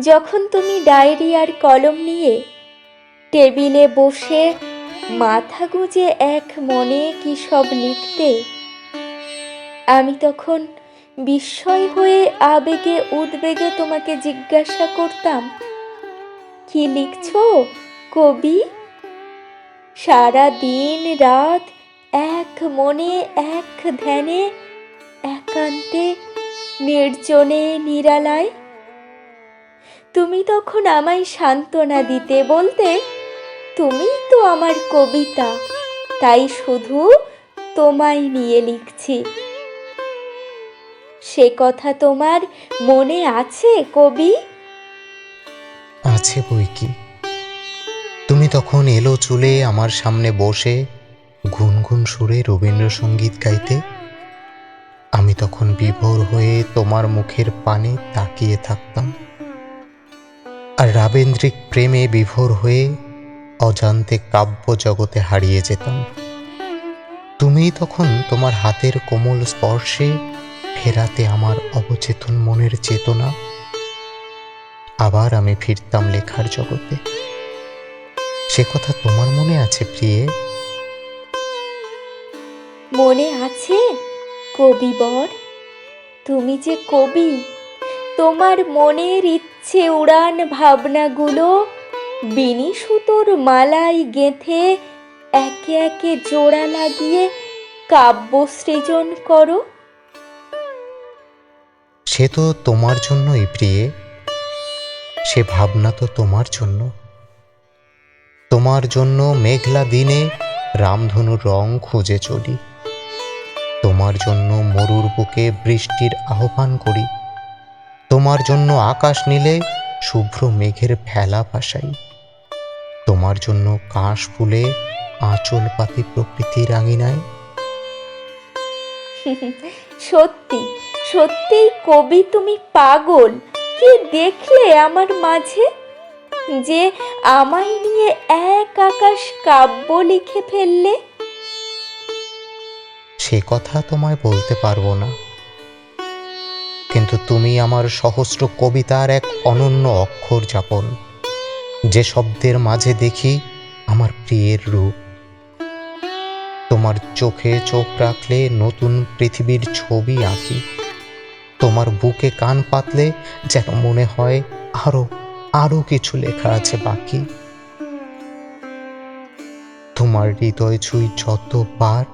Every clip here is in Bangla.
যখন তুমি ডায়েরি আর কলম নিয়ে টেবিলে বসে মাথা গুজে এক মনে কি সব লিখতে, আমি তখন বিস্ময় হয়ে আবেগে উদ্বেগে তোমাকে জিজ্ঞাসা করতাম, কি লিখছো, কবি? সারা দিন রাত এক মনে এক ধ্যানে একান্তে নির্জনে নিরালায় তুমি তখন আমায় সান্ত্বনা দিতে বলতে, তুমি তো আমার কবিতা, তাই শুধু তোমায় নিয়ে লিখছি। সে কথা তোমার মনে আছে কবি? আছে বই কি? তুমি তখন এলো চুলে আমার সামনে বসে, গুনগুন সুরে রবীন্দ্রসঙ্গীত গাইতে। আমি তখন বিভোর হয়ে তোমার মুখের পানে তাকিয়ে থাকতাম। আর রাবেন্দ্রিক প্রেমে বিভোর হয়ে অজান্তে কাব্য জগতে হারিয়ে যেতাম। তুমি তখন তোমার হাতের কোমল স্পর্শে ফেরাতে আমার অবচেতন মনের চেতনা। আবার আমি ফিরতাম লেখার জগতে। সে কথা তোমার মনে আছে প্রিয়ে? মনে আছে, কবি বর? তুমি যে কবি তোমার মনের ইচ্ছে উড়ান ভাবনাগুলো বিনি সুতোর মালাই গেঁথে একে একে জোড়া লাগিয়ে কাব্য সৃজন করো। সে তো তোমার জন্যই প্রিয়ে, সে ভাবনা তো তোমার জন্য। তোমার জন্য মেঘলা দিনে রামধনুর রং খুঁজে চলি। তোমার জন্য মরুর বুকে বৃষ্টির আহ্বান করি। তোমার জন্য আকাশ নীলে শুভ্র মেঘের ফেলা ভাসাই। তোমার জন্য কাশ ফুলে আঁচল পাতি প্রকৃতির আঙিনায়। সত্যি সত্যি কবি তুমি পাগল। কি দেখলে আমার মাঝে? যে আমায় নিয়ে এক আকাশ কাব্য লিখে ফেললে? সে কথা তোমায় বলতে পারব না। কিন্তু তুমি আমার সহস্র কবিতার এক অনন্য অক্ষর যাপন। যে শব্দের মাঝে দেখি আমার প্রিয়ের রূপ। তোমার চোখে চোখ রাখলে নতুন পৃথিবীর ছবি আঁকি। তোমার বুকে কান পাতলে যেন মনে হয় আরও আরও কিছু লেখা আছে বাকি। তোমার হৃদয় ছুঁই যতবার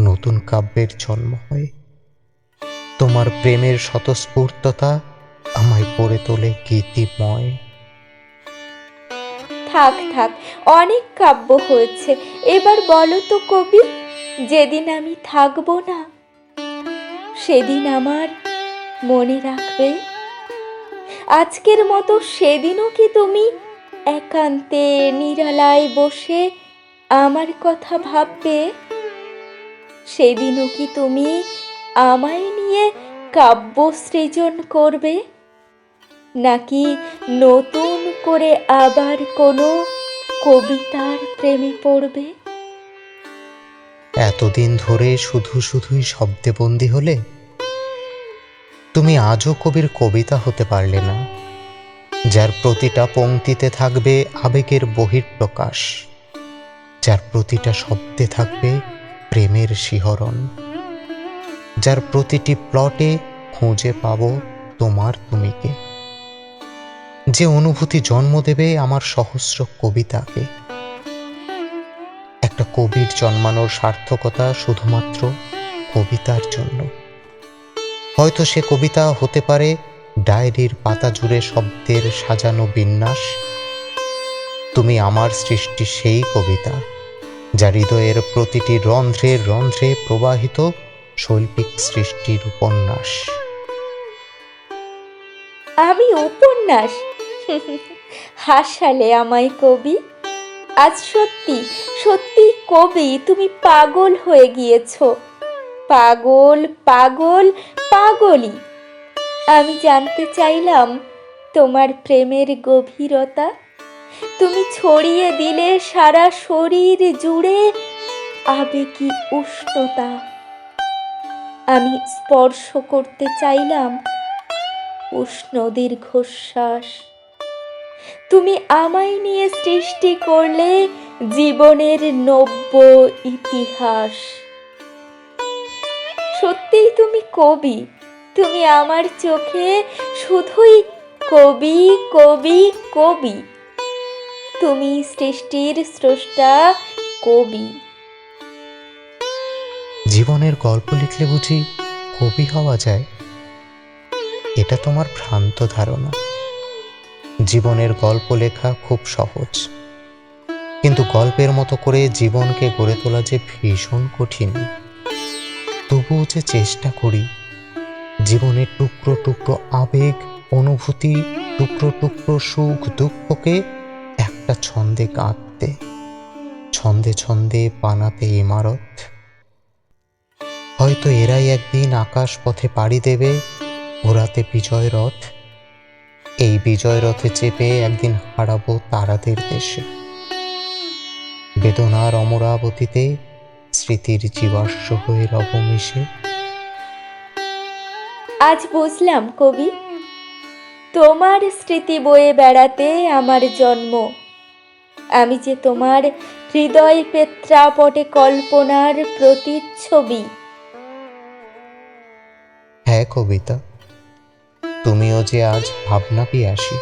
নতুন কাব্যের জন্ম হয় তোমার প্রেমের স্বতঃস্ফূর্ততা আমায় করে তোলে গীতিময় থাক থাক, অনেক কাব্য হয়েছে। এবার বলো তো কবি, যেদিন আমি থাকব না, সেদিন আমার মনে রাখবে? আজকের মতো সেদিনও কি তুমি একান্তে নিরালায় বসে আমার কথা ভাববে? সেদিনও কি তুমি আমায় নিয়ে কাব্য সৃজন করবে? নাকি নতুন করে আবার কোনো কবিতার প্রেমে পড়বে? এতদিন ধরে শুধু শুধুই শব্দে বন্দি হলে? তুমি আজও কবির কবিতা হতে পারলে না, যার প্রতিটা পংক্তিতে থাকবে আবেগের বহিঃপ্রকাশ, যার প্রতিটা শব্দে থাকবে প্রেমের শিহরণ। যার প্রতিটি প্লটে খুঁজে পাব তোমার তুমিকে। যে অনুভূতি জন্ম দেবে আমার সহস্র কবিতাকে। একটা কবির জন্মানোর সার্থকতা শুধুমাত্র কবিতার জন্য। হয়তো সে কবিতা হতে পারে ডায়েরির পাতা জুড়ে শব্দের সাজানো বিন্যাস। তুমি আমার সৃষ্টি সেই কবিতা যা হৃদয়ের প্রতিটি রন্ধ্রে রন্ধ্রে প্রবাহিত শৈল্পিক সৃষ্টির উপন্যাস। আমি উপন্যাস? হাসালে আমায় কবি। আজ সত্যি সত্যি কবি, তুমি পাগল হয়ে গিয়েছো। পাগল পাগল, পাগলই। আমি জানতে চাইলাম তোমার প্রেমের গভীরতা। তুমি ছড়িয়ে দিলে সারা শরীর জুড়ে আবেগী উষ্ণতা। আমি স্পর্শ করতে চাইলাম উষ্ণ দীর্ঘশ্বাস। তুমি আমায় নিয়ে সৃষ্টি করলে জীবনের নব্য ইতিহাস। সত্যিই তুমি কবি, তুমি আমার চোখে শুধুই কবি কবি কবি। তুমি সৃষ্টির স্রষ্টা কবি। জীবনের গল্প লিখলে বুঝি কবি হওয়া যায়। এটা তোমার ভ্রান্ত ধারণা। জীবনের গল্প লেখা খুব সহজ। কিন্তু গল্পের মতো করে জীবনকে গড়ে তোলা যে ভীষণ কঠিন। তবুও যে চেষ্টা করি জীবনের টুকরো টুকরো আবেগ, অনুভূতি, টুকরো টুকরো সুখ, দুঃখকে একটা ছন্দে কাঁদতে, ছন্দে ছন্দে বানাতে ইমারত। হয়তো এরাই একদিন আকাশ পথে পাড়ি দেবে ঘোরাতে বিজয় রথ। এই বিজয় রথে চেপে একদিন হারাবো তারাদের দেশে। বেদনার অমরাবতীতে স্মৃতির জীবাশ্ম হয়ে রব মিশে। আজ বুঝলাম কবি, তোমার স্মৃতি বয়ে বেড়াতে আমার জন্ম। আমি যে তোমার হৃদয় পেত্রাপটে কল্পনার প্রতিচ্ছবি। কবিতা, তুমিও যে আজ ভাবনা পিয়াসী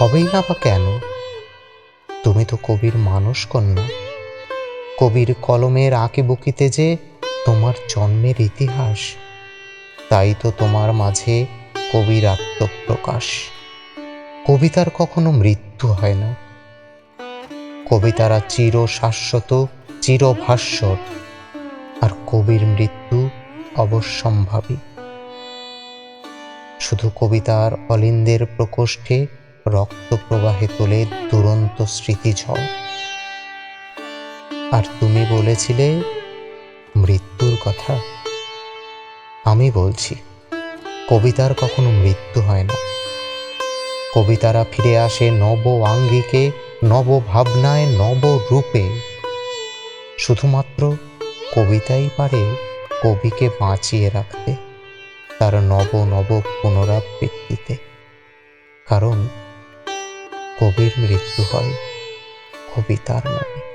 হবেই না বা কেন? তুমি তো কবির মানস কন্যা। কবির কলমের আঁকে বুকিতে যে তোমার জন্মের ইতিহাস, তাই তো তোমার মাঝে কবির আত্মপ্রকাশ। কবিতার কখনো মৃত্যু হয় না। কবিতারা চির শাশ্বত চিরভাস্বর আর কবির মৃত্যু অবশ্যম্ভাবী। শুধু কবিতার অলিন্দের প্রকোষ্ঠে রক্ত প্রবাহে তোলে দুরন্ত স্মৃতিঝড়। আর তুমি বলেছিলে মৃত্যুর কথা। আমি বলছি, কবিতার কখনো মৃত্যু হয় না। কবিতারা ফিরে আসে নব আঙ্গিকে, নব ভাবনায়, নব রূপে। শুধুমাত্র কবিতাই পারে কবিকে বাঁচিয়ে রাখতে তার নব নব পুনরাবৃত্তিতে। কারণ কবির মৃত্যু হয় কবিতার নামে।